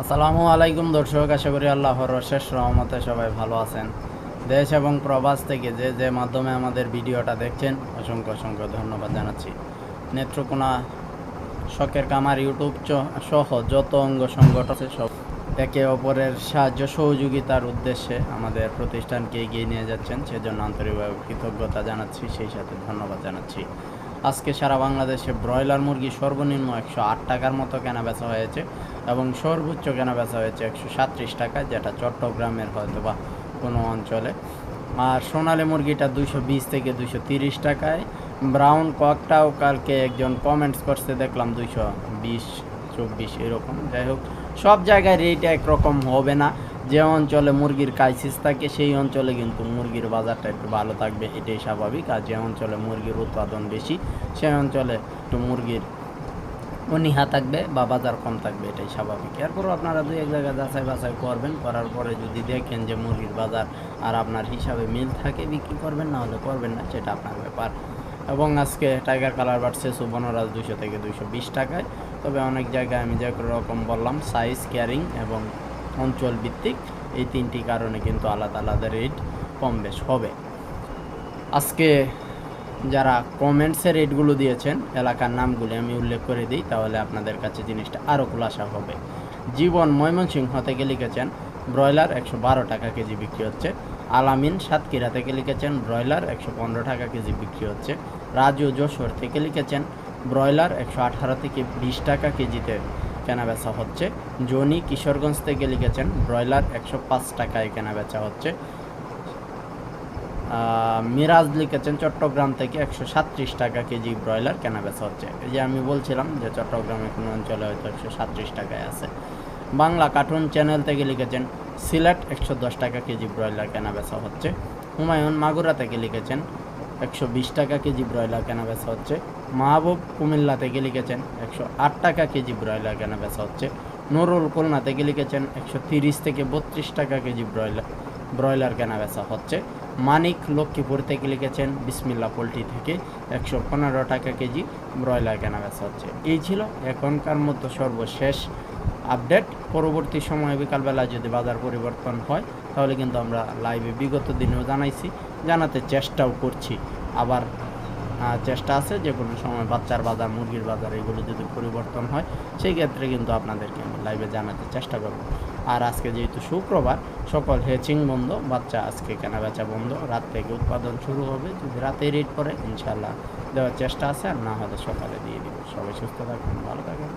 আসসালামু আলাইকুম দর্শক, আশা করি আল্লাহর শেষ রহমতে সবাই ভালো আছেন। দেশ এবং প্রবাস থেকে যে যে মাধ্যমে আমাদের ভিডিওটা দেখছেন, অসংখ্য অসংখ্য ধন্যবাদ জানাচ্ছি। নেত্রকোনা শখের কামার ইউটিউব সহ যত অঙ্গ সংগঠন আছে সব একে অপরের সাহায্য সহযোগিতার উদ্দেশ্যে আমাদের প্রতিষ্ঠানকে এগিয়ে নিয়ে যাচ্ছেন। সেজন্য আন্তরিকভাবে কৃতজ্ঞতা জানাচ্ছি, সেই সাথে ধন্যবাদ জানাচ্ছি। আজকে সারা বাংলাদেশে ব্রয়লার মুরগি সর্বনিম্ন একশো আট টাকার মতো কেনা বেচা হয়েছে এবং সর্বোচ্চ কেনা বেচা হয়েছে একশো সাতত্রিশ টাকা, যেটা চট্টগ্রামের হয়তো বা কোনো অঞ্চলে। আর সোনালি মুরগিটা দুশো বিশ থেকে দুশো তিরিশ টাকায়। ব্রাউন ককটাও কালকে একজন কমেন্টস করতে দেখলাম দুশো বিশ, চব্বিশ এরকম। যাই হোক, সব জায়গায় রেট একরকম হবে না। যে অঞ্চলে মুরগির ক্রাইসিস থাকে, সেই অঞ্চলে কিন্তু মুরগির বাজারটা একটু ভালো থাকবে, এটাই স্বাভাবিক। আর যে অঞ্চলে মুরগির উৎপাদন বেশি, সেই অঞ্চলে একটু মুরগির অনীহা থাকবে বা বাজার কম থাকবে, এটাই স্বাভাবিক। এরপরও আপনারা দুই এক জায়গায় যাচাই বাছাই করবেন, করার পরে যদি দেখেন যে মুরগির বাজার আর আপনার হিসাবে মিল থাকে, বিক্রি করবেন, না হলে করবেন না, সেটা আপনার ব্যাপার। এবং আজকে টাইগার কালার বাড়ছে সুবর্ণরাজ দুশো থেকে দুশো বিশ টাকায়। তবে অনেক জায়গায় আমি যে রকম বললাম সাইজ ক্যারিং এবং অঞ্চল ভিত্তিক এই তিনটি কারণে কিন্তু আলাদা আলাদা রেট কম বেশ হবে। আজকে যারা কমেন্টসের রেটগুলো দিয়েছেন, এলাকার নামগুলি আমি উল্লেখ করে দিই, তাহলে আপনাদের কাছে জিনিসটা আরও খোলাসা হবে। জীবন ময়মনসিংহ থেকে লিখেছেন, ব্রয়লার একশো বারো টাকা কেজি বিক্রি হচ্ছে। আলামিন সাতক্ষীরা থেকে লিখেছেন, ব্রয়লার একশো পনেরো টাকা কেজি বিক্রি হচ্ছে। রাজু যশোর থেকে লিখেছেন, ব্রয়লার একশো আঠারো থেকে বিশ টাকা কেজিতে কেনাবেচা হচ্ছে। জনি কিশোরগঞ্জ থেকে লিখেছেন, ব্রয়লার একশো পাঁচ টাকায় কেনাবেচা হচ্ছে। মিরাজ লিখেছেন, চট্টগ্রাম থেকে একশো সাতত্রিশ টাকা কেজি ব্রয়লার কেনাবেচা হচ্ছে। এই যে আমি বলছিলাম যে চট্টগ্রামে কোনো অঞ্চলে হয়তো একশো সাতত্রিশ টাকায় আছে। বাংলা কার্টুন চ্যানেল থেকে লিখেছেন, সিলেট একশো দশ টাকা কেজি ব্রয়লার কেনাবেচা হচ্ছে। হুমায়ুন মাগুরা থেকে লিখেছেন একশো বিশ টাকা কেজি ব্রয়লার কেনাবেচা হচ্ছে। মাহবুব কুমিল্লা থেকে লিখেছেন, একশো আট টাকা কেজি ব্রয়লার কেনাবেচা হচ্ছে। নুরুল খুলনা থেকে লিখেছেন, একশো তিরিশ থেকে বত্রিশ টাকা কেজি ব্রয়লার ব্রয়লার কেনাবেচা হচ্ছে। মানিক লক্ষ্মীপুর থেকে লিখেছেন, বিসমিল্লা পোলট্রি থেকে একশো পনেরো টাকা কেজি ব্রয়লার কেনাবেচা হচ্ছে। এই ছিল এখনকার মতো সর্বশেষ আপডেট। পরবর্তী সময়ে বিকালবেলা যদি বাজার পরিবর্তন হয়, তাহলে কিন্তু আমরা লাইভে বিগত দিনেও জানাইছি। জানাতে চেষ্টাও করছি। আবার চেষ্টা আছে যে কোনো সময় বাচ্চার বাজার, মুরগির বাজার এগুলো যদি পরিবর্তন হয়, সেই ক্ষেত্রে কিন্তু আপনাদেরকে আমি লাইভে জানাতে চেষ্টা করব। আর আজকে যেহেতু শুক্রবার, সকল হেচিং বন্ধ, বাচ্চা আজকে কেনাবেচা বন্ধ, রাত থেকে উৎপাদন শুরু হবে, যদি রাতে রেট পরে ইনশাল্লাহ দেওয়ার চেষ্টা আছে, আর না হলে সকালে দিয়ে দিব। সবাই সুস্থ থাকবেন ভালো থাকবেন